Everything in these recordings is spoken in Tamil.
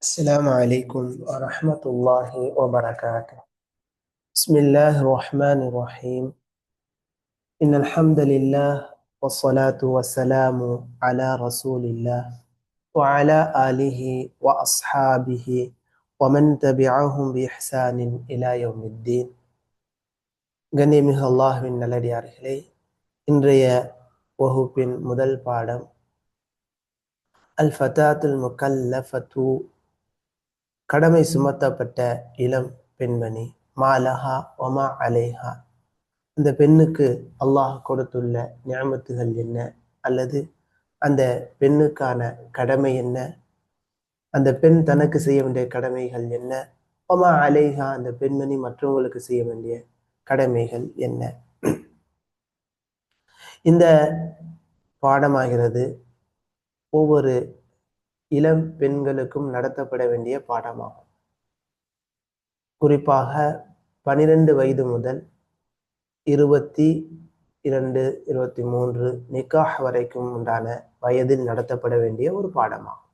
السلام عليكم ورحمة الله وبركاته بسم الله الرحمن الرحيم إن الحمد لله والصلاة والسلام على رسول الله وعلى آله وأصحابه ومن تبعهم بإحسان إلى يوم الدين கண்ணியமிகு அல்லாஹுவின் நல்லடியார்களே இன்றைய வகுப்பின் முதல் பாடம் அல் ஃபதாத்துல் முக்கல்லஃபத்து கடமை சுமத்தப்பட்ட இளம் பெண்மணி மாலஹா ஒமா அலேஹா. அந்த பெண்ணுக்கு அல்லாஹ் கொடுத்துள்ள ஞாபகத்துகள் என்ன? அல்லது அந்த பெண்ணுக்கான கடமை என்ன? அந்த பெண் தனக்கு செய்ய வேண்டிய கடமைகள் என்ன? ஒமா அலேஹா அந்த பெண்மணி மற்றவங்களுக்கு செய்ய வேண்டிய கடமைகள் என்ன? இந்த பாடமாகிறது ஒவ்வொரு இளம் பெண்களுக்கும் நடத்தப்பட வேண்டிய பாடமாகும். குறிப்பாக பனிரெண்டு வயது முதல் இருபத்தி இரண்டு இருபத்தி மூன்று நிக்காஹ் வரைக்கும் உண்டான வயதில் நடத்தப்பட வேண்டிய ஒரு பாடமாகும்.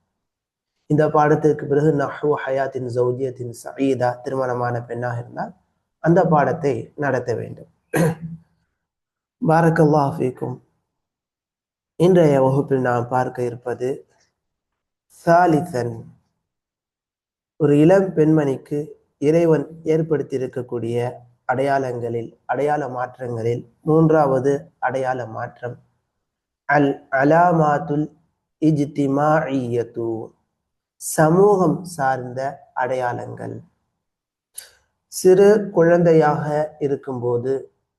இந்த பாடத்திற்கு பிறகு நஹு ஹயாத்தின் சௌஜியத்தின் சயீதா திருமணமான பெண்ணாக இருந்தால் அந்த பாடத்தை நடத்த வேண்டும். பாரக்கல்லாஃபிக்கும் இன்றைய வகுப்பில் நாம் பார்க்க இருப்பது சாலிசன் ஒரு இளம் பெண்மணிக்கு இறைவன் ஏற்படுத்தியிருக்கக்கூடிய அடையாளங்களில் அடையாள மாற்றங்களில் மூன்றாவது அடையாள மாற்றம். அல் அலாமாத்துல் இஜ்திமாஇயத்து சமூகம் சார்ந்த அடையாளங்கள். சிறு குழந்தையாக இருக்கும்போது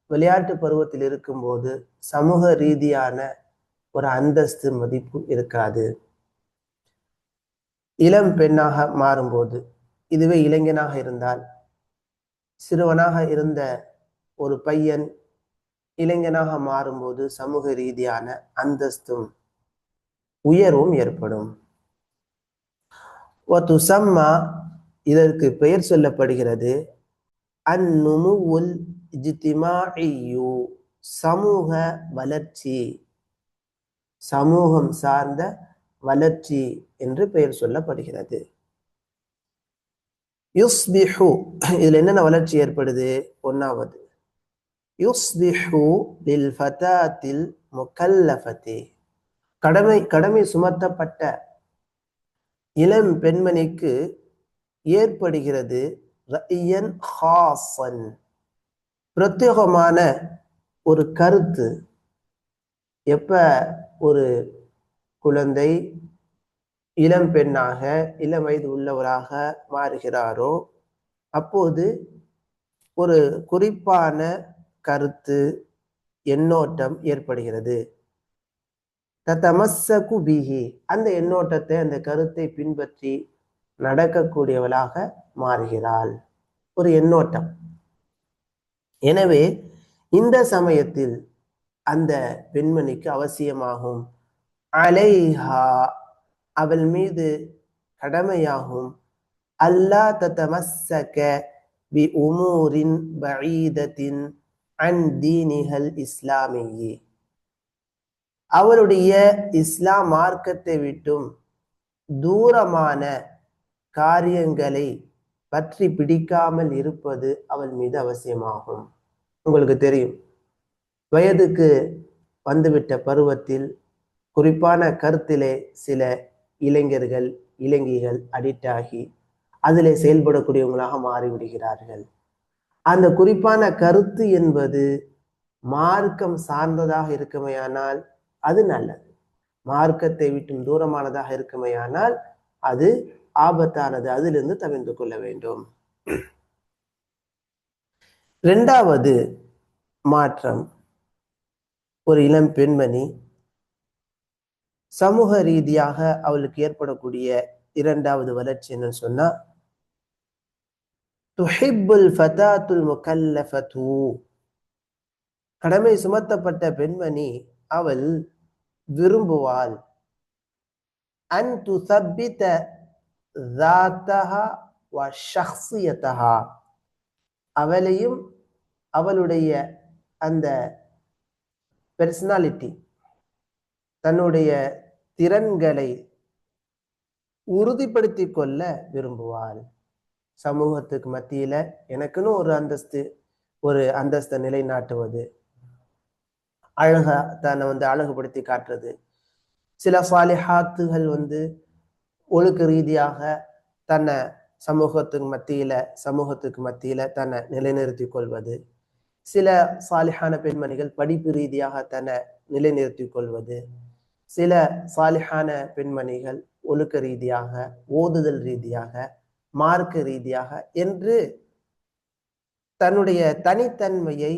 விளையாட்டு பருவத்தில் இருக்கும்போது சமூக ரீதியான ஒரு அந்தஸ்து மதிப்பு இருக்காது. இளம் பெண்ணாக மாறும்போது இதுவே இளைஞனாக இருந்தால் சிறுவனாக இருந்த ஒரு பையன் இளைஞனாக மாறும்போது சமூக ரீதியான அந்தஸ்தும் உயர்வும் ஏற்படும். துசம்மா இதற்கு பெயர் சொல்லப்படுகிறது. அந்நுமுல் இஜ்திமாஇயு சமூக வளர்ச்சி. சமூகம் சார்ந்த வளர்ச்சி என்று பெயர் சொல்லப்படுகிறது. யுஸ்பிஹு இதுல என்னென்ன வளர்ச்சி ஏற்படுது? ஒன்னாவது யுஸ்பிஹு லில் ஃபதாத்தில் முக்கல்லஃபதி கடமை கடமை சுமத்தப்பட்ட இளம் பெண்மணிக்கு ஏற்படுகிறது ரயன் ஹாசன் பிரத்யேகமான ஒரு கருத்து எப்ப ஒரு குழந்தை இளம் பெண்ணாக இளம் வயது உள்ளவராக மாறுகிறாரோ அப்போது ஒரு குறிப்பான கருத்து எண்ணோட்டம் ஏற்படுகிறது. தத்தமசகு பிஹி. அந்த எண்ணோட்டத்தை அந்த கருத்தை பின்பற்றி நடக்கக்கூடியவளாக மாறுகிறாள். ஒரு எண்ணோட்டம். எனவே இந்த சமயத்தில் அந்த பெண்மணிக்கு அவசியமாகும் அலைஹா அவள் மீது கடமையாகும். அல்லா தத்தமசக பி உமூரின் பஈதத்தின் அன் தீனிகள் இஸ்லாமியே. அவருடைய இஸ்லாம் மார்க்கத்தை விட்டும் தூரமான காரியங்களை பற்றி பிடிக்காமல் இருப்பது அவள் மீது அவசியமாகும். உங்களுக்கு தெரியும். வயதுக்கு வந்துவிட்ட பருவத்தில் குறிப்பான கருத்திலே சில இளைஞர்கள் இளைஞிகள் அடிக்ட் ஆகி அதிலே செயல்படக்கூடியவங்களாக மாறிவிடுகிறார்கள். அந்த குறிப்பான கருத்து என்பது மார்க்கம் சார்ந்ததாக இருக்குமையானால் அது நல்லது. மார்க்கத்தை விட்டும் தூரமானதாக இருக்குமையானால் அது ஆபத்தானது. அதிலிருந்து தவிர்த்து கொள்ள வேண்டும். இரண்டாவது மாற்றம். ஒரு இளம் பெண்மணி சமூக ரீதியாக அவளுக்கு ஏற்படக்கூடிய இரண்டாவது வளர்ச்சி என்னன்னு சொன்னா துஹிப்புல் ஃபதாத்துல் முகல்லஃபது. கடமை சுமத்தப்பட்ட பெண்மணி அவள் விரும்புவாள் அன் துசப்பித்த அவளையும் அவளுடைய அந்த பெர்சனாலிட்டி தன்னுடைய திறன்களை உறுதிப்படுத்தி கொள்ள விரும்புவாள். சமூகத்துக்கு மத்தியில எனக்குன்னு ஒரு அந்தஸ்து ஒரு அந்தஸ்தை நிலைநாட்டுவது. அழகா தன்னை வந்து அழகுபடுத்தி காட்டுறது. சில சாலிஹாத்துகள் வந்து ஒழுக்க ரீதியாக தன்னை சமூகத்துக்கு மத்தியில சமூகத்துக்கு மத்தியில தன்னை நிலைநிறுத்தி கொள்வது. சில சாலிஹான பெண்மணிகள் படிப்பு ரீதியாக தன்னை நிலைநிறுத்தி கொள்வது. சில சாலிஹான பெண்மணிகள் ஒழுக்க ரீதியாக ஓதுதல் ரீதியாக மார்க்க ரீதியாக என்று தன்னுடைய தனித்தன்மையை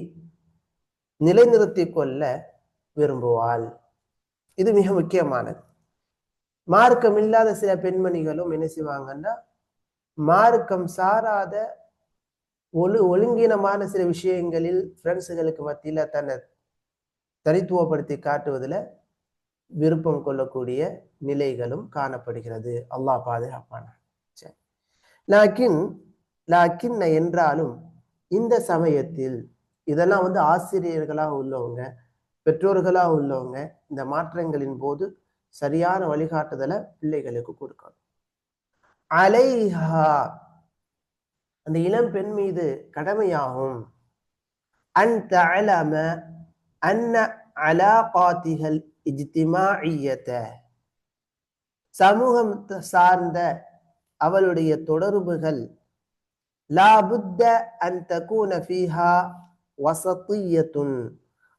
நிலைநிறுத்தி கொள்ள விரும்புவாள். இது மிக முக்கியமானது. மார்க்கம் இல்லாத சில பெண்மணிகளும் என்ன செய்வாங்கன்னா மார்க்கம் சாராத ஒழு ஒழுங்கீனமான சில விஷயங்களில் ஃப்ரெண்ட்ஸுகளுக்கு மத்தியில் தன்னை தனித்துவப்படுத்தி காட்டுவதில் விருப்பம் கொள்ளக்கூடிய நிலைகளும் காணப்படுகிறது. அல்லாஹ் பாதுகாப்பான சரி. லாக்கின் லாக்கின் என்றாலும் இந்த சமயத்தில் இதெல்லாம் வந்து ஆசிரியர்களாக உள்ளவங்க பெற்றோர்களாக உள்ளவங்க இந்த மாற்றங்களின் போது சரியான வழிகாட்டுதலை பிள்ளைகளுக்கு கொடுக்கணும். அலைஹா அந்த இளம் பெண் மீது கடமையாகும். அன் தலம அன்ன அலாகாத்திகள் இஜ்திமாஇயத. சமூகம் சார்ந்த அவளுடைய தொடர்புகள் லாபுத்த அந்த கூனஃபீஹா வசத்துயத்துன்.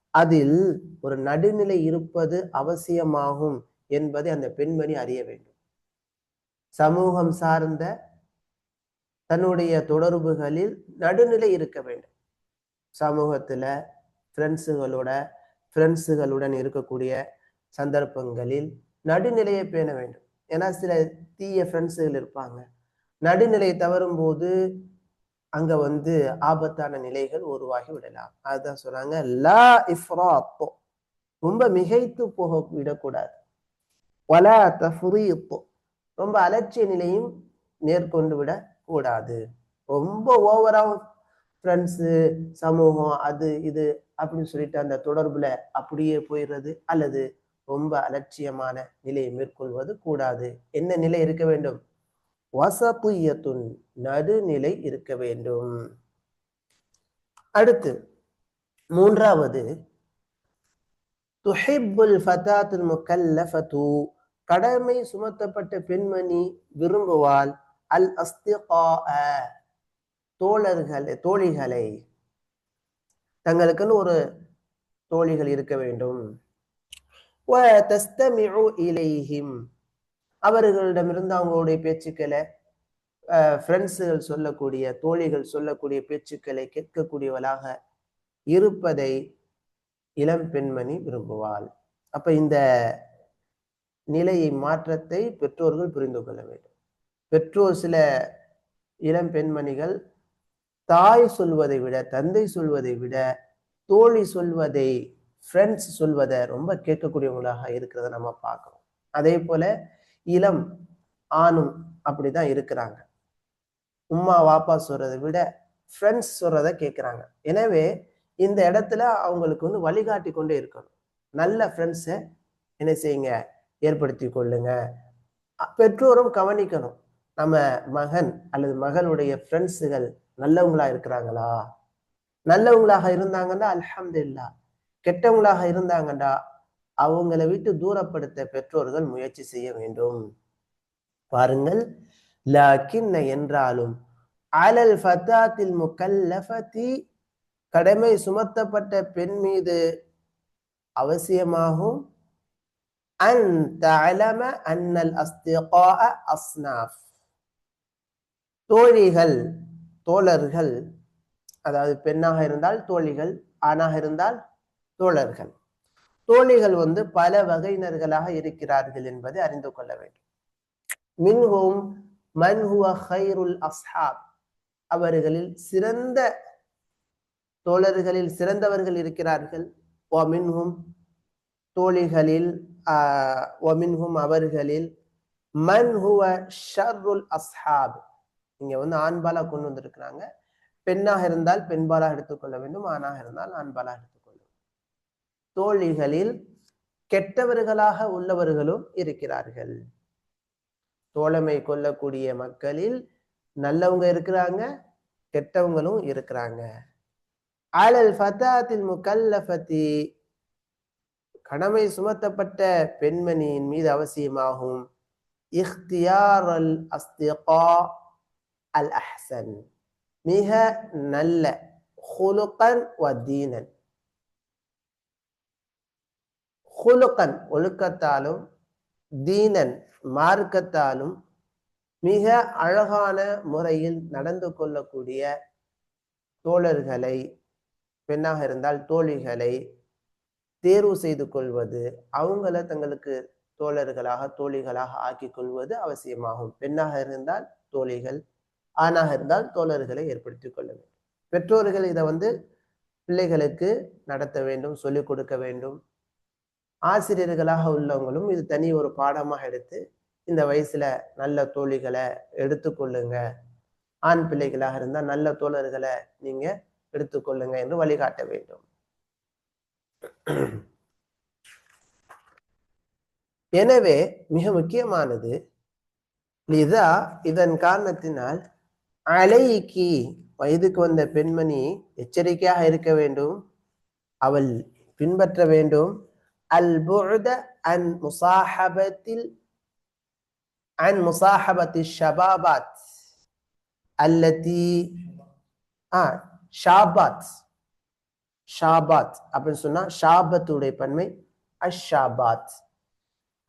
அதில் ஒரு நடுநிலை இருப்பது அவசியமாகும் என்பதை அந்த பெண்மணி அறிய வேண்டும். சமூகம் சார்ந்த தன்னுடைய தொடர்புகளில் நடுநிலை இருக்க வேண்டும். சமூகத்துல ஃப்ரெண்ட்ஸுகளோட ஃப்ரெண்ட்ஸுகளுடன் இருக்கக்கூடிய சந்தர்ப்பங்களில் நடுநிலையை பேண வேண்டும். ஏன்னா சில தீய ஃப்ரெண்ட்ஸுகள் இருப்பாங்க. நடுநிலை தவறும் போது அங்க வந்து ஆபத்தான நிலைகள் உருவாகி விடலாம். அதுதான் சொல்றாங்க லா இஃப்ராத்தோ. ரொம்ப மிகைத்து போக விடக்கூடாது. வலா தஃப்ரீத்தோ ரொம்ப அலட்சிய நிலையும் மேற்கொண்டு விட கூடாது ரொம்ப ஓவராகவும் ஃப்ரெண்ட்ஸு சமூகம் அது இது அப்படின்னு சொல்லிட்டு அந்த தொடர்புல அப்படியே போயிடுறது அல்லது ரொம்ப அலட்சியமான நிலையை மேற்கொள்வது கூடாது. என்ன நிலை இருக்க வேண்டும்? வசப்புயத்துன் நடுநிலை இருக்க வேண்டும். அடுத்து மூன்றாவது துஹிப்புல் ஃபதாத்துல் முக்கல்லஃபத்து கடமை சுமத்தப்பட்ட பெண்மணி விரும்புவாள் அல் அஸ்திகா தோழர்களை தோழிகளை தங்களுக்குன்னு ஒரு தோழிகள் இருக்க வேண்டும். இலைஹிம் அவர்களிடமிருந்து அவங்களுடைய பேச்சுக்களை ஃப்ரெண்ட்ஸுகள் சொல்லக்கூடிய தோழிகள் சொல்லக்கூடிய பேச்சுக்களை கேட்கக்கூடியவளாக இருப்பதை இளம் பெண்மணி விரும்புவாள். அப்ப இந்த நிலையை மாற்றத்தை பெற்றோர்கள் புரிந்து கொள்ள வேண்டும். பெற்றோர் சில இளம் பெண்மணிகள் தாய் சொல்வதை விட தந்தை சொல்வதை விட தோழி சொல்வதை ஃப்ரெண்ட்ஸ் சொல்வதை ரொம்ப கேட்கக்கூடியவங்களாக இருக்கிறத நம்ம பார்க்குறோம். அதே போல இளம் ஆணும் அப்படிதான் இருக்கிறாங்க. உம்மா வாப்பா சொல்றதை விட ஃப்ரெண்ட்ஸ் சொல்றத கேட்குறாங்க. எனவே இந்த இடத்துல அவங்களுக்கு வந்து வழிகாட்டி கொண்டே இருக்கணும். நல்ல ஃப்ரெண்ட்ஸை என்ன செய்யுங்க? ஏற்படுத்தி கொள்ளுங்க. பெற்றோரும் கவனிக்கணும். நம்ம மகன் அல்லது மகளுடைய ஃப்ரெண்ட்ஸுகள் நல்லவங்களா இருக்கிறாங்களா? நல்லவங்களாக இருந்தாங்கன்னா அல்ஹம்துல்லா கெட்டவங்களாக இருந்தாங்கன்னா அவங்களை விட்டு தூரப்படுத்த பெற்றோர்கள் முயற்சி செய்ய வேண்டும். பாருங்கள் லாக்கின்ன என்றாலும் அலல் ஃபத்தாத்தில் முக்கல்லஃபதி கடமை சுமத்தப்பட்ட பெண் மீது அவசியமாகும். அன் தலம அன்னல் அஸ்திகா அஸ்னாஃப். தோழிகள் தோழர்கள் அதாவது பெண்ணாக இருந்தால் தோழிகள் ஆணாக இருந்தால் தோழர்கள். தோழிகள் வந்து பல வகையினர்களாக இருக்கிறார்கள் என்பதை அறிந்து கொள்ள வேண்டும். மின்ஹும் மன்ஹுவ ஹைருல் அஸ்ஹாப். அவர்களில் சிறந்த தோழர்களில் சிறந்தவர்கள் இருக்கிறார்கள். ஒமின்ஹும் தோழிகளில் ஒமின்ஹும் அவர்களில் மன்ஹுவ ஷர்ருல் அஸ்ஹாப். இங்க வந்து ஆண்பாலா கொண்டு வந்திருக்கிறாங்க. பெண்ணாக இருந்தால் பெண்பாலாக எடுத்துக்கொள்ள வேண்டும். ஆணாக இருந்தால் ஆண்பாலாக எடுத்துக்கொள்ள வேண்டும். தோழிகளில் கெட்டவர்களாக உள்ளவர்களும் இருக்கிறார்கள். தோழமை கொள்ளக்கூடிய மக்களில் நல்லவங்க இருக்கிறாங்க கெட்டவங்களும் இருக்கிறாங்க. அலல் ஃபதாத்தில் முகல்லஃபதி. கடமை சுமத்தப்பட்ட பெண்மணியின் மீது அவசியமாகும். இஹ்தியார் அல் அஸ்திகா. அல் அஹ்சன் மிக நல்ல ஹுலுக்கன் வ தீனன் ஹுலுகன் ஒழுக்கத்தாலும் தீனன் மார்க்கத்தாலும் மிக அழகான முறையில் நடந்து கொள்ளக்கூடிய தோழர்களை பெண்ணாக இருந்தால் தோழிகளை தேர்வு செய்து கொள்வது அவங்கள தங்களுக்கு தோழர்களாக தோழிகளாக ஆக்கி கொள்வது அவசியமாகும். பெண்ணாக இருந்தால் தோழிகள் ஆணாக இருந்தால் தோழர்களை ஏற்படுத்திக் கொள்ள வேண்டும். பெற்றோர்கள் இதை வந்து பிள்ளைகளுக்கு நடத்த வேண்டும் சொல்லிக் கொடுக்க வேண்டும். ஆசிரியர்களாக உள்ளவங்களும் இது தனி ஒரு பாடமாக எடுத்து இந்த வயசுல நல்ல தோழிகளை எடுத்துக்கொள்ளுங்க ஆண் பிள்ளைகளாக இருந்தால் நல்ல தோழர்களை நீங்க எடுத்துக்கொள்ளுங்க என்று வழிகாட்ட வேண்டும். எனவே மிக முக்கியமானது இதா இதன் காரணத்தினால் அலைக்கு வயதுக்கு வந்த பெண்மணி எச்சரிக்கையாக இருக்க வேண்டும். அவள் பின்பற்ற வேண்டும். அல் புத அன் முசாஹபத்தில் அன் முசாஹபத்தி ஷபாபாத் அல்லத்தி ஆ ஷாபாத் ஷாபாத் அப்படின்னு சொன்னா ஷாபத்துடைய பன்மை அஷாபாத்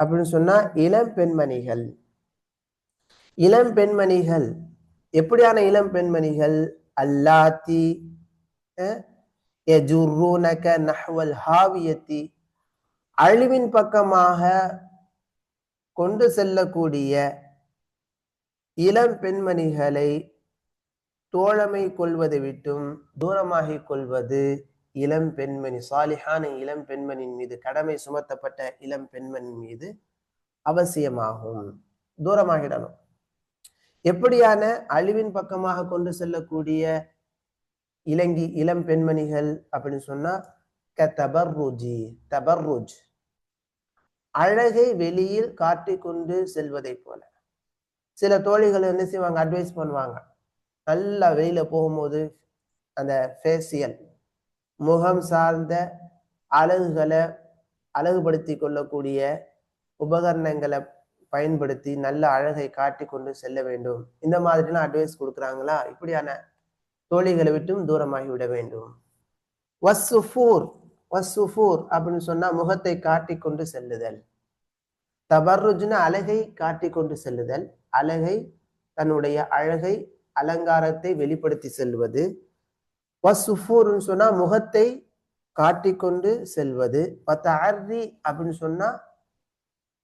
அப்படின்னு சொன்னா இளம் பெண்மணிகள். இளம் பெண்மணிகள் எப்படியான இளம் பெண்மணிகள்? அல்லாத்தி நஹ்வல் ஹாவியத்தி. அழிவின் பக்கமாக கொண்டு செல்லக்கூடிய இளம் பெண்மணிகளை தோழமை கொள்வதை விட்டும் தூரமாகிக் கொள்வது இளம் பெண்மணி சாலிஹான இளம் பெண்மணியின் மீது கடமை சுமத்தப்பட்ட இளம் பெண்மணி மீது அவசியமாகும். தூரமாகிடணும். எப்படியான அழிவின் பக்கமாக கொண்டு செல்லக்கூடிய இளங்கி இளம் பெண்மணிகள் அப்படின்னு சொன்னா க தபர்ருஜி தபர்ருஜ். அழகை வெளியில் காட்டிக்கொண்டு செல்வதை போல. சில தோழிகள் என்ன செய்வாங்க அட்வைஸ் பண்ணுவாங்க. நல்லா வெளியில போகும்போது அந்த ஃபேசியல் முகம் சார்ந்த அழகுகளை அழகுபடுத்தி கொள்ளக்கூடிய உபகரணங்களை பயன்படுத்தி நல்ல அழகை காட்டி கொண்டு செல்ல வேண்டும். இந்த மாதிரிலாம் அட்வைஸ் கொடுக்குறாங்களா? இப்படியான தோழிகளை விட்டும் தூரமாகி விட வேண்டும். வசுஃபூர் வசுஃபூர் அப்படின்னு சொன்னா முகத்தை காட்டி கொண்டு செல்லுதல். தபர்ருஜ்னு அழகை காட்டி கொண்டு செல்லுதல். அழகை தன்னுடைய அழகை அலங்காரத்தை வெளிப்படுத்தி செல்வது. வசுஃபூர்னு சொன்னா முகத்தை காட்டிக்கொண்டு செல்வது. பத்த அர்ரி அப்படின்னு சொன்னா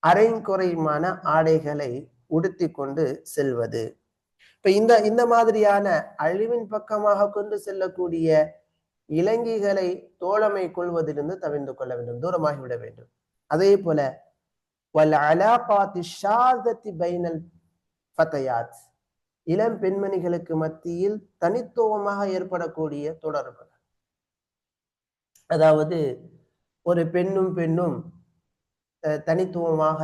அரைங்குறையுமான ஆடைகளை உடுத்தி கொண்டு செல்வது. இப்ப இந்த இந்த மாதிரியான அழிவின் பக்கமாக கொண்டு செல்லக்கூடிய இலங்கைகளை தோழமை கொள்வதிலிருந்து தவிர்ந்து கொள்ள வேண்டும் தூரமாகிவிட வேண்டும். அதே போல பைனல் ஃபத்தையாத் இளம் பெண்மணிகளுக்கு மத்தியில் தனித்துவமாக ஏற்படக்கூடிய தொடர்புகள். அதாவது ஒரு பெண்ணும் பெண்ணும் தனித்துவமாக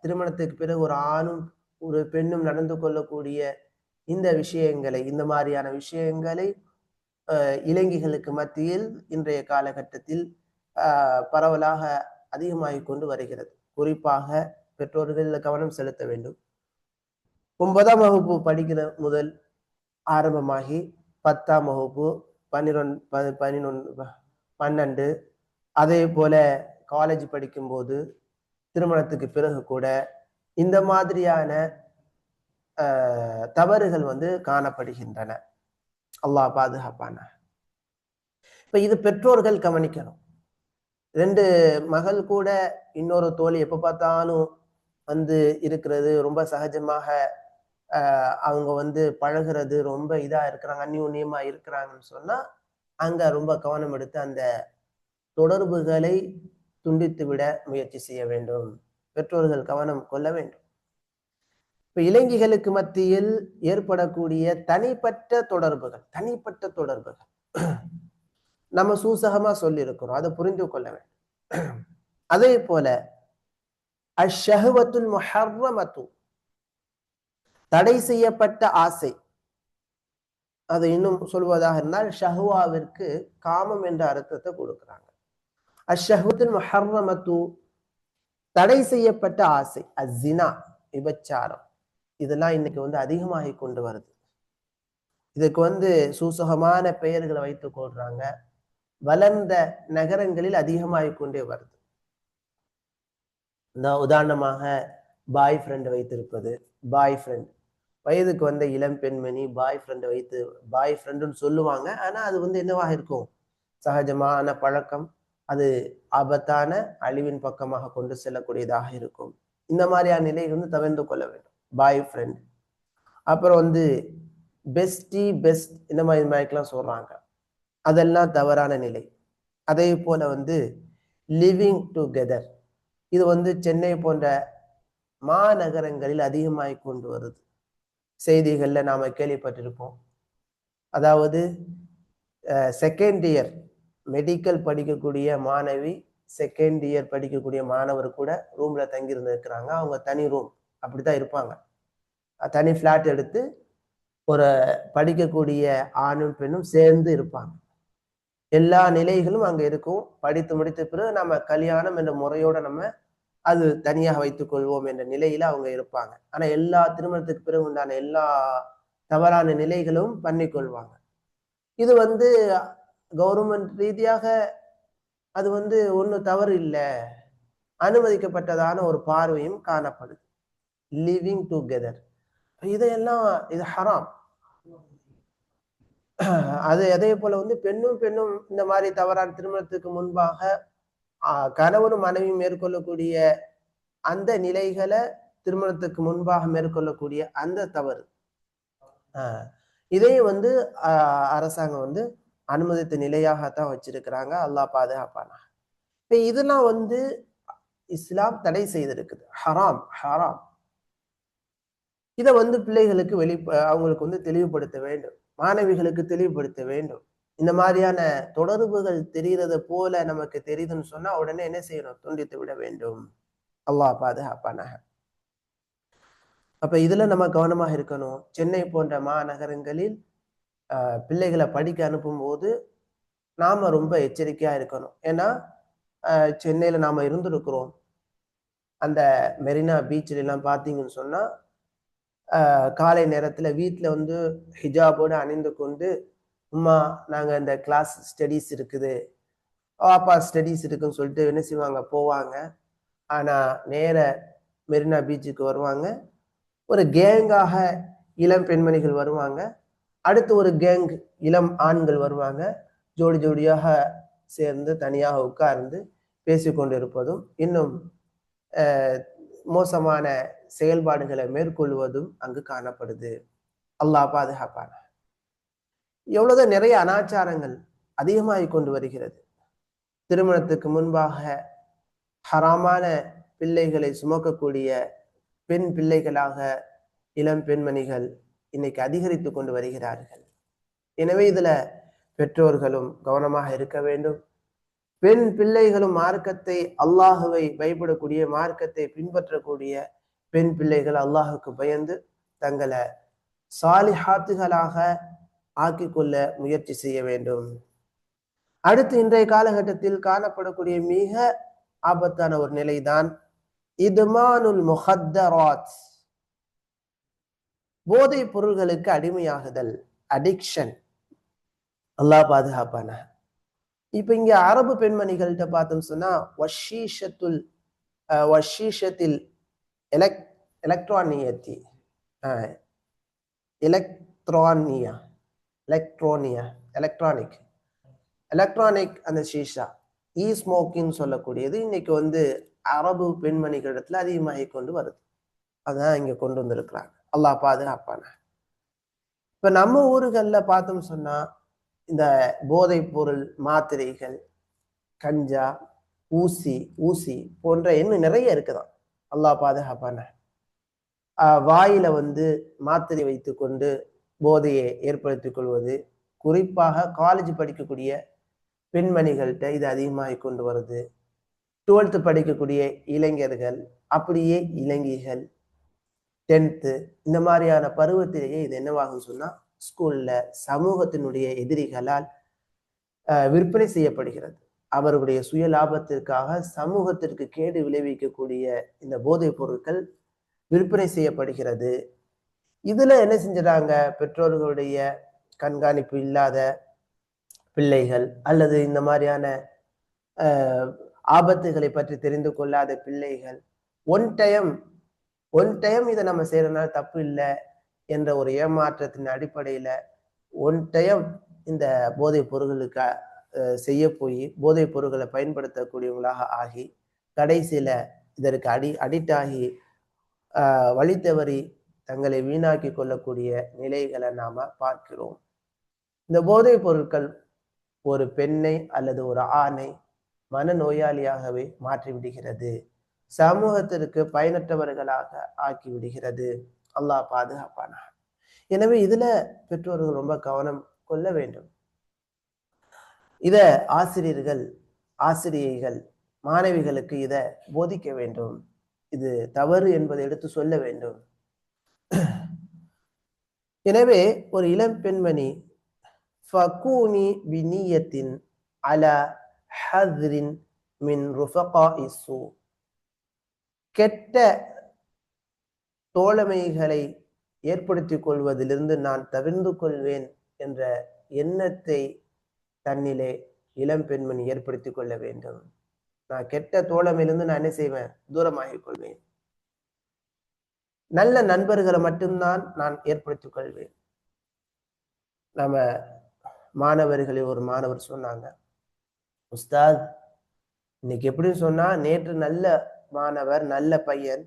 திருமணத்துக்கு பிறகு ஒரு ஆணும் ஒரு பெண்ணும் நடந்து கொள்ளக்கூடிய இந்த விஷயங்களை இந்த மாதிரியான விஷயங்களை இளைஞர்களுக்கு மத்தியில் இன்றைய காலகட்டத்தில் பரவலாக அதிகமாகி கொண்டு வருகிறது. குறிப்பாக பெற்றோர்கள் கவனம் செலுத்த வேண்டும். ஒன்பதாம் வகுப்பு படிக்கிற முதல் ஆரம்பமாகி பத்தாம் வகுப்பு பன்னிரொன் பதினொன்று பன்னெண்டு அதே போல காலேஜ் படிக்கும்போது திருமணத்துக்கு பிறகு கூட இந்த மாதிரியான தவறுகள் வந்து காணப்படுகின்றன. அல்லாஹ் பாதுகாப்பான? இப்ப இது பெற்றோர்கள் கவனிக்கணும். ரெண்டு மகள் கூட இன்னொரு தோழி எப்ப பார்த்தாலும் வந்து இருக்கிறது ரொம்ப சகஜமாக அவங்க வந்து பழகிறது ரொம்ப இதா இருக்கிறாங்க அந்யூன்யமா இருக்கிறாங்கன்னு சொன்னா அங்க ரொம்ப கவனம் எடுத்து அந்த தொடர்புகளை துண்டித்து விட முயற்சி செய்ய வேண்டும். பெற்றோர்கள் கவனம் கொள்ள வேண்டும். இப்ப இளைஞர்களுக்கு மத்தியில் ஏற்படக்கூடிய தனிப்பட்ட தொடர்புகள் தனிப்பட்ட தொடர்புகள். நம்ம சூசகமா சொல்லியிருக்கிறோம். அதை புரிந்து கொள்ள வேண்டும். அதே போல அஷஹவத்துல் முஹர்ரமத்து தடை செய்யப்பட்ட ஆசை. அது இன்னும் சொல்வதாக இருந்தால் ஷஹுவாவிற்கு காமம் என்ற அர்த்தத்தை கொடுக்கிறாங்க. அஷஹுத்தின் மஹர்ரமத்து தடை செய்யப்பட்ட ஆசை அஸ்ஸினா விபச்சாரம். இதெல்லாம் இன்னைக்கு வந்து அதிகமாகி கொண்டு வருது. இதுக்கு வந்து சூசகமான பெயர்களை வைத்துக் கொள்றாங்க. வளர்ந்த நகரங்களில் அதிகமாகி கொண்டே வருது. இந்த உதாரணமாக பாய் ஃப்ரெண்ட் வைத்திருப்பது பாய் ஃப்ரெண்ட் வயதுக்கு வந்த இளம் பெண்மணி பாய் ஃப்ரெண்டை வைத்து பாய் ஃப்ரெண்டுன்னு சொல்லுவாங்க. ஆனால் அது வந்து என்னவாக இருக்கும்? சகஜமான பழக்கம். அது ஆபத்தான அழிவின் பக்கமாக கொண்டு செல்லக்கூடியதாக இருக்கும். இந்த மாதிரியான நிலை வந்து தவிர்த்து கொள்ள வேண்டும். பாய் ஃப்ரெண்ட் அப்புறம் வந்து பெஸ்டி பெஸ்ட் இந்த மாதிரி மாதிரிக்கெல்லாம் சொல்றாங்க. அதெல்லாம் தவறான நிலை. அதே போல வந்து லிவிங் டுகெதர் இது வந்து சென்னை போன்ற மாநகரங்களில் அதிகமாகி கொண்டு வருது. செய்திகளில் நாம கேள்விப்பட்டிருப்போம். அதாவது செகண்ட் இயர் மெடிக்கல் படிக்கக்கூடிய மாணவி செகண்ட் இயர் படிக்கக்கூடிய மாணவர் கூட ரூம்ல தங்கியிருந்து இருக்கிறாங்க அவங்க தனி ரூம் அப்படிதான் இருப்பாங்க. தனி ஃப்ளாட் எடுத்து ஒரு படிக்கக்கூடிய ஆணும் பெண்ணும் சேர்ந்து இருப்பாங்க. எல்லா நிலைகளும் அங்க இருக்கும். படித்து முடித்த பிறகு நம்ம கல்யாணம் என்ற முறையோட நம்ம அது தனியாக வைத்துக் கொள்வோம் என்ற நிலையில அவங்க இருப்பாங்க. ஆனா எல்லா திருமணத்துக்கு பிறகு உண்டான எல்லா தவறான நிலைகளும் பண்ணிக்கொள்வாங்க. இது வந்து கவர்மெண்ட் ரீதியாக அது வந்து ஒன்றும் தவறு இல்லை. அனுமதிக்கப்பட்டதான ஒரு பார்வையும் காணப்படுது. லிவிங் டுகெதர் இதையெல்லாம் இது ஹராம் அது அதே போல வந்து பெண்ணும் பெண்ணும் இந்த மாதிரி தவறான திருமணத்துக்கு முன்பாக கணவனும் மனைவி மேற்கொள்ளக்கூடிய அந்த நிலைகளை திருமணத்துக்கு முன்பாக மேற்கொள்ளக்கூடிய அந்த தவறு. இதையும் வந்து அரசாங்கம் வந்து அனுமதித்த நிலையாகத்தான் வச்சிருக்கிறாங்க. அல்லாஹ் பாதுகாப்பானா இப்ப இதெல்லாம் வந்து இஸ்லாம் தடை செய்திருக்குது. ஹராம் ஹராம். இதை வந்து பிள்ளைகளுக்கு வெளி அவங்களுக்கு வந்து தெளிவுபடுத்த வேண்டும். மாணவிகளுக்கு தெளிவுபடுத்த வேண்டும். இந்த மாதிரியான தொடர்புகள் தெரிகிறத போல நமக்கு தெரியுதுன்னு சொன்னா உடனே என்ன செய்யணும்? துண்டித்து விட வேண்டும். அல்லாஹ் பாதுகாப்பானாக. அப்ப இதுல நம்ம கவனமாக இருக்கணும். சென்னை போன்ற மாநகரங்களில் பிள்ளைகளை படிக்க அனுப்பும்போது நாம் ரொம்ப எச்சரிக்கையாக இருக்கணும். ஏன்னா சென்னையில் நாம் இருந்திருக்கிறோம். அந்த மெரினா பீச்சிலலாம் பார்த்தீங்கன்னு சொன்னால் காலை நேரத்தில் வீட்டில் வந்து ஹிஜாபோடு அணிந்து கொண்டு அம்மா நாங்கள் இந்த கிளாஸ் ஸ்டடீஸ் இருக்குது. பாப்பா ஸ்டடீஸ் இருக்குன்னு சொல்லிட்டு என்ன செய்வாங்க? போவாங்க. ஆனால் நேர மெரினா பீச்சுக்கு வருவாங்க. ஒரு கேங்காக இளம் பெண்மணிகள் வருவாங்க. அடுத்து ஒரு கேங் இளம் ஆண்கள் வருவாங்க. ஜோடி ஜோடியாக சேர்ந்து தனியாக உட்கார்ந்து பேசிக்கொண்டு இருப்பதும் இன்னும் மோசமான செயல்பாடுகளை மேற்கொள்வதும் அங்கு காணப்படுது. அல்லாஹ் பாதுகாப்பான. எவ்வளவுதான் நிறைய அனாச்சாரங்கள் அதிகமாகி கொண்டு வருகிறது. திருமணத்துக்கு முன்பாக ஹராமான பிள்ளைகளை சுமக்கக்கூடிய பெண் பிள்ளைகளாக இளம் பெண்மணிகள் இன்னைக்கு அதிகரித்து கொண்டு வருகிறார்கள். எனவே இதுல பெற்றோர்களும் கவனமாக இருக்க வேண்டும். பெண் பிள்ளைகளும் மார்க்கத்தை அல்லாஹுவை பயப்படக்கூடிய மார்க்கத்தை பின்பற்றக்கூடிய பெண் பிள்ளைகள் அல்லாஹுக்கு பயந்து தங்களை சாலிஹாத்துகளாக ஆக்கிக்கொள்ள முயற்சி செய்ய வேண்டும். அடுத்து இன்றைய காலகட்டத்தில் காணப்படக்கூடிய மிக ஆபத்தான ஒரு நிலைதான் இதுமானுல் முஹத்தராத். போதைப் பொருள்களுக்கு அடிமையாகுதல் அடிக்ஷன் அல்லாஹ் பாதுகாப்பான? இப்ப இங்க அரபு பெண்மணிகள்கிட்ட பார்த்தோம் சொன்னா வஷீஷத்துல் வஷீஷத்தில் எலக் எலக்ட்ரானியத்தி எலக்ட்ரானியா எலக்ட்ரோனியா எலக்ட்ரானிக் எலக்ட்ரானிக் அந்த ஷீஷா இ ஸ்மோக்கிங் சொல்லக்கூடியது இன்னைக்கு வந்து அரபு பெண்மணிகளிடத்துல அதிகமாகி கொண்டு வருது. அதான் இங்க கொண்டு வந்திருக்கிறாங்க. அல்லாஹ் பாதுகாப்பான? இப்ப நம்ம ஊர்களில் பார்த்தோம் சொன்னா இந்த போதைப் பொருள் மாத்திரைகள் கஞ்சா ஊசி ஊசி போன்ற இன்னும் நிறைய இருக்குதான். அல்லாஹ் பாதுகாப்பான? வாயில வந்து மாத்திரை வைத்து கொண்டு போதையை ஏற்படுத்திக் கொள்வது குறிப்பாக காலேஜ் படிக்கக்கூடிய பெண்மணிகள்கிட்ட இது அதிகமாகி கொண்டு வருது. டுவெல்த்து படிக்கக்கூடிய இளைஞர்கள் அப்படியே இளைஞர்கள் டென்த்து இந்த மாதிரியான பருவத்திலேயே இது என்னவாகும் சொன்னால் ஸ்கூலில் சமூகத்தினுடைய எதிரிகளால் விற்பனை செய்யப்படுகிறது. அவர்களுடைய சுய லாபத்திற்காக சமூகத்திற்கு கேடு விளைவிக்கக்கூடிய இந்த போதைப் பொருட்கள் விற்பனை செய்யப்படுகிறது. இதுல என்ன செஞ்சிடறாங்க? பெற்றோர்களுடைய கண்காணிப்பு இல்லாத பிள்ளைகள் அல்லது இந்த மாதிரியான ஆபத்துகளை பற்றி தெரிந்து கொள்ளாத பிள்ளைகள் ஒன் டைம் ஒன் டைம் இதை நம்ம செய்யறதுனால தப்பு இல்லை என்ற ஒரு ஏமாற்றத்தின் அடிப்படையில ஒன் டைம் இந்த போதைப் பொருள்களுக்கு செய்ய போய் போதைப் பொருட்களை பயன்படுத்தக்கூடியவங்களாக ஆகி கடைசியில இதற்கு அடி அடிக்ட் ஆகி வழி தவறி தங்களை வீணாக்கி கொள்ளக்கூடிய நிலைகளை நாம பார்க்கிறோம். இந்த போதைப் பொருட்கள் ஒரு பெண்ணை அல்லது ஒரு ஆணை மனநோயாளியாகவே நோயாளியாகவே மாற்றிவிடுகிறது. சமூகத்திற்கு பயனற்றவர்களாக ஆக்கி விடுகிறது அல்லாஹ் பாதுகாப்பானா எனவே இதுல பெற்றோர்கள் ரொம்ப கவனம் கொள்ள வேண்டும். இத ஆசிரியர்கள் ஆசிரியைகள் மாணவிகளுக்கு இத போதிக்க வேண்டும். இது தவறு என்பதை எடுத்து சொல்ல வேண்டும். எனவே ஒரு இளம் பெண்மணி ஃபகூனி பினியத்தின் அல ஹத்ரின் மின் ருஃபகா இசூ கெட்ட தோழமைகளை ஏற்படுத்தி கொள்வதிலிருந்து நான் தவிர்ந்து கொள்வேன் என்ற எண்ணத்தை தன்னிலே இளம் பெண்மணி ஏற்படுத்தி கொள்ள வேண்டும். நான் கெட்ட தோழமையிலிருந்து நான் என்ன செய்வேன்? தூரமாகிக் கொள்வேன். நல்ல நண்பர்களை மட்டும்தான் நான் ஏற்படுத்திக் கொள்வேன். நம்ம மாணவர்களில் ஒரு மாணவர் சொன்னாங்க உஸ்தாத் இன்னைக்கு எப்படின்னு சொன்னா நேற்று நல்ல மாணவர் நல்ல பையன்.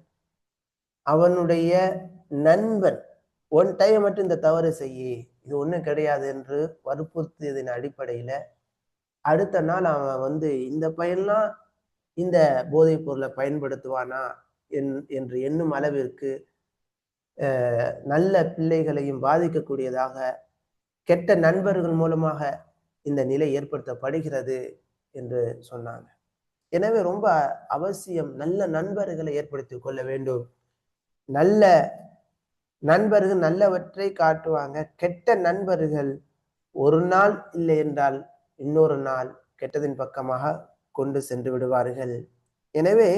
அவனுடைய நண்பன் ஒன் டைம் மட்டும் இந்த தவறு செய்ய இது ஒன்றும் கிடையாது என்று வற்புறுத்தியதன் அடிப்படையில் அடுத்த நாள் அவன் வந்து இந்த பையன்லாம் இந்த போதைப் பொருளை பயன்படுத்துவானா? என் என்று எண்ணும் அளவிற்கு நல்ல பிள்ளைகளையும் பாதிக்கக்கூடியதாக கெட்ட நண்பர்கள் மூலமாக இந்த நிலை ஏற்படுத்தப்படுகிறது என்று சொன்னாங்க. எனவே ரொம்ப அவசியம் நல்ல நண்பர்களை ஏற்படுத்தி கொள்ள வேண்டும். நல்ல நண்பர்கள் நல்லவற்றை காட்டுவாங்க. கெட்ட நண்பர்கள் ஒரு நாள் இல்லை என்றால் இன்னொரு நாள் கெட்டதின் பக்கமாக கொண்டு சென்று விடுவார்கள். எனவே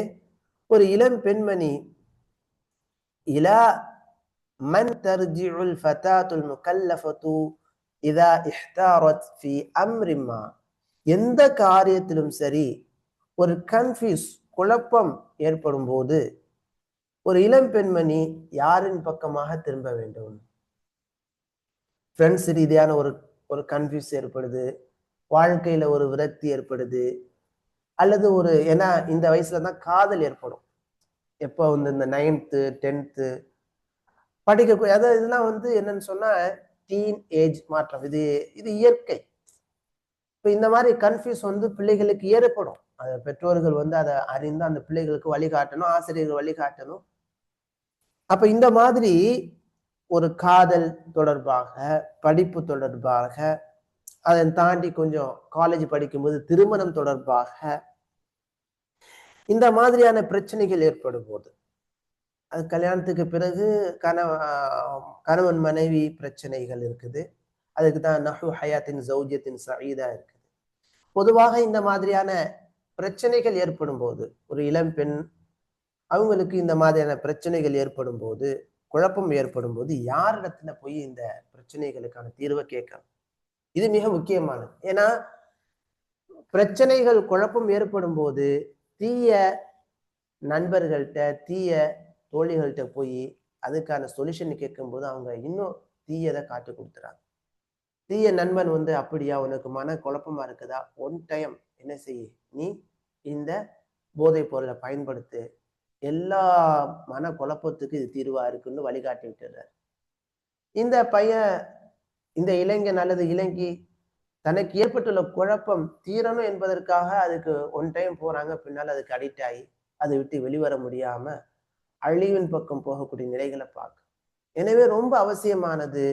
ஒரு இளம் பெண்மணி இலா மன் தர்ஜிஉல் ஃபதாத்துல் முகல்லஃபது இதா இஹ்தாரத் ஃபி அம்ரிமா எந்த காரியத்திலும் சரி ஒரு கன்ஃபியூஸ் குழப்பம் ஏற்படும் போது ஒரு இளம் பெண்மணி யாரின் பக்கமாக திரும்ப வேண்டும்? ஃப்ரெண்ட்ஸ் ரீதியான ஒரு ஒரு கன்ஃபியூஸ் ஏற்படுது வாழ்க்கையில ஒரு விரக்தி ஏற்படுது அல்லது ஒரு ஏன்னா இந்த வயசுல தான் காதல் ஏற்படும். எப்போ வந்து இந்த நைன்த்து டென்த்து படிக்கக்கூடிய அதாவது இதெல்லாம் வந்து என்னன்னு சொன்னா டீன் ஏஜ் மாற்றம். இது இது இயற்கை. இப்போ இந்த மாதிரி கன்ஃபியூஸ் வந்து பிள்ளைகளுக்கு ஏற்படும். அதை பெற்றோர்கள் வந்து அதை அறிந்து அந்த பிள்ளைகளுக்கு வழிகாட்டணும் ஆசிரியர்கள் வழிகாட்டணும். அப்ப இந்த மாதிரி ஒரு காதல் தொடர்பாக படிப்பு தொடர்பாக அதை தாண்டி கொஞ்சம் காலேஜ் படிக்கும்போது திருமணம் தொடர்பாக இந்த மாதிரியான பிரச்சனைகள் ஏற்படும் போது அது கல்யாணத்துக்கு பிறகு கணவ கணவன் மனைவி பிரச்சனைகள் இருக்குது. அதுக்கு தான் நஹு ஹயாத்தின் சௌஜியத்தின் சயீதா இருக்குது. பொதுவாக இந்த மாதிரியான பிரச்சனைகள் ஏற்படும் போது ஒரு இளம் பெண் அவங்களுக்கு இந்த மாதிரியான பிரச்சனைகள் ஏற்படும் போது குழப்பம் ஏற்படும் போது யாரிடத்துல போய் இந்த பிரச்சனைகளுக்கான தீர்வை கேட்கணும்? இது மிக முக்கியமானது. ஏன்னா பிரச்சனைகள் குழப்பம் ஏற்படும் போது தீய நண்பர்கள்ட்ட தீய தோழிகள்கிட்ட போய் அதுக்கான சொல்யூஷன் கேட்கும்போது அவங்க இன்னும் தீயதை காட்டி கொடுத்துறாங்க. தீய நண்பன் வந்து அப்படியா உனக்கு மன குழப்பமா இருக்குதா? ஒன் டைம் என்ன செய்ய? நீ இந்த போதைப் பொருளை பயன்படுத்து எல்லா மன குழப்பத்துக்கு இது தீர்வா இருக்குன்னு வழிகாட்டி விட்டுறார் இந்த பையன் இந்த இளைஞன் அல்லது இளைஞி தனக்கு ஏற்பட்டுள்ள குழப்பம் தீரணும் என்பதற்காக அதுக்கு ஒன் டைம் போறாங்க பின்னால் அதுக்கு அடிக்ட் ஆகி அதை விட்டு வெளிவர முடியாம அழிவின் பக்கம் போகக்கூடிய நிலைகளை பார்க்க எனவே ரொம்ப அவசியமானது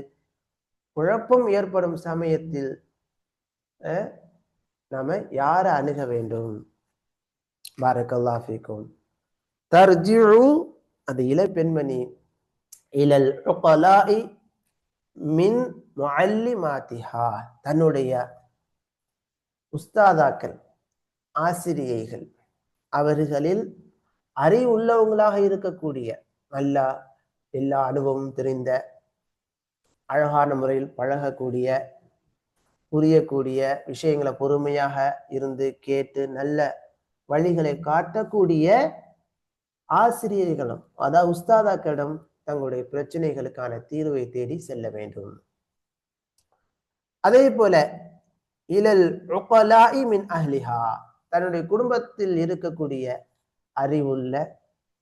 குழப்பம் ஏற்படும் சமயத்தில் நாம யாரை அணுக வேண்டும்? பாரக்கல்லாஃபிக்கும் தர்ஜிழு அந்த இள பெண்மணி இலல் உகலாஇ மின் முஅல்லிமாத்திஹா தன்னுடைய உஸ்தாதாக்கள் ஆசிரியைகள் அவர்களில் அறிவுள்ளவங்களாக இருக்கக்கூடிய நல்லா எல்லா அனுபவமும் தெரிந்த அழகான முறையில் பழகக்கூடிய புரியக்கூடிய விஷயங்களை பொறுமையாக இருந்து கேட்டு நல்ல வழிகளை காட்டக்கூடிய ஆசிரியர்களும் அதாவது உஸ்தாதாக்களிடம் தங்களுடைய பிரச்சனைகளுக்கான தீர்வை தேடி செல்ல வேண்டும். அதே போல இலல் மின் அஹ்லிஹா தன்னுடைய குடும்பத்தில் இருக்கக்கூடிய அறிவுள்ள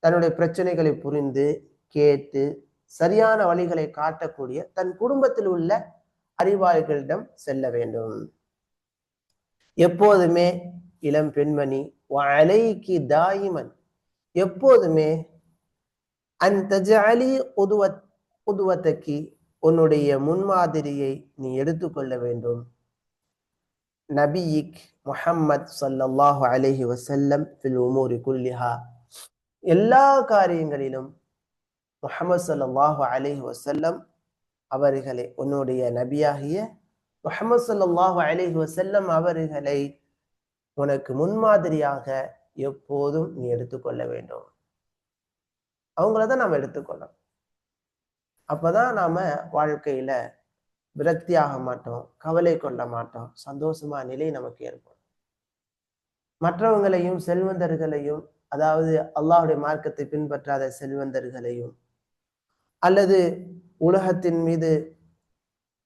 தன்னுடைய பிரச்சனைகளை புரிந்து கேட்டு சரியான வழிகளை காட்டக்கூடிய தன் குடும்பத்தில் உள்ள அறிவாளிகளிடம் செல்ல வேண்டும். எப்போதுமே இளம் பெண்மணி அலைக்கு தாயிமன். எப்போதுமே அந்த ஜாலி உதுவ உதுவத்தக்கி உன்னுடைய முன்மாதிரியை நீ எடுத்துக்கொள்ள வேண்டும். நபியிக் முஹம்மத் சல்லாஹு அலஹி வசல்லம் ஃபில் உமூரி குல்லிஹா. எல்லா காரியங்களிலும் முஹம்மது சல்லாஹு அலஹி வசல்லம் அவர்களை உன்னுடைய நபியாகிய முஹம்மது சல்லல்லாஹு அலைஹி வசல்லம் அவர்களை உனக்கு முன்மாதிரியாக எப்போதும் நீ எடுத்துக்கொள்ள வேண்டும். அவங்கள தான் நாம் எடுத்துக்கொள்ளணும். அப்பதான் நாம வாழ்க்கையில விரக்தியாக மாட்டோம் கவலை கொள்ள மாட்டோம் சந்தோஷமா நிலை நமக்கு ஏற்படும். மற்றவங்களையும் செல்வந்தர்களையும் அதாவது அல்லாஹுடைய மார்க்கத்தை பின்பற்றாத செல்வந்தர்களையும் அல்லது உலகத்தின் மீது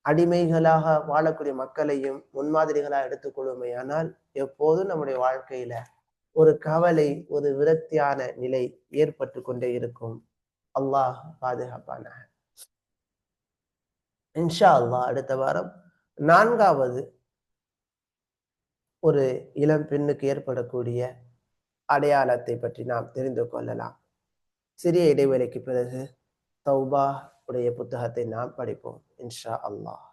அடிமைகளாக வாழக்கூடிய மக்களையும் முன்மாதிரிகளாக எடுத்துக்கொள்வோமையானால் எப்போதும் நம்முடைய வாழ்க்கையில ஒரு கவலை ஒரு விரக்தியான நிலை ஏற்பட்டு கொண்டே இருக்கும். அல்லாஹ் பாதுகாப்பான இன்ஷா அல்லாஹ் அடுத்த வாரம் நான்காவது ஒரு இளம் பெண்ணுக்கு ஏற்படக்கூடிய அடையாளத்தை பற்றி நாம் தெரிந்து கொள்ளலாம். சிறிய இடைவேளைக்கு பிறகு தௌபா உடைய புத்தகத்தை நாம் படிப்போம் இன்ஷா அல்லாஹ்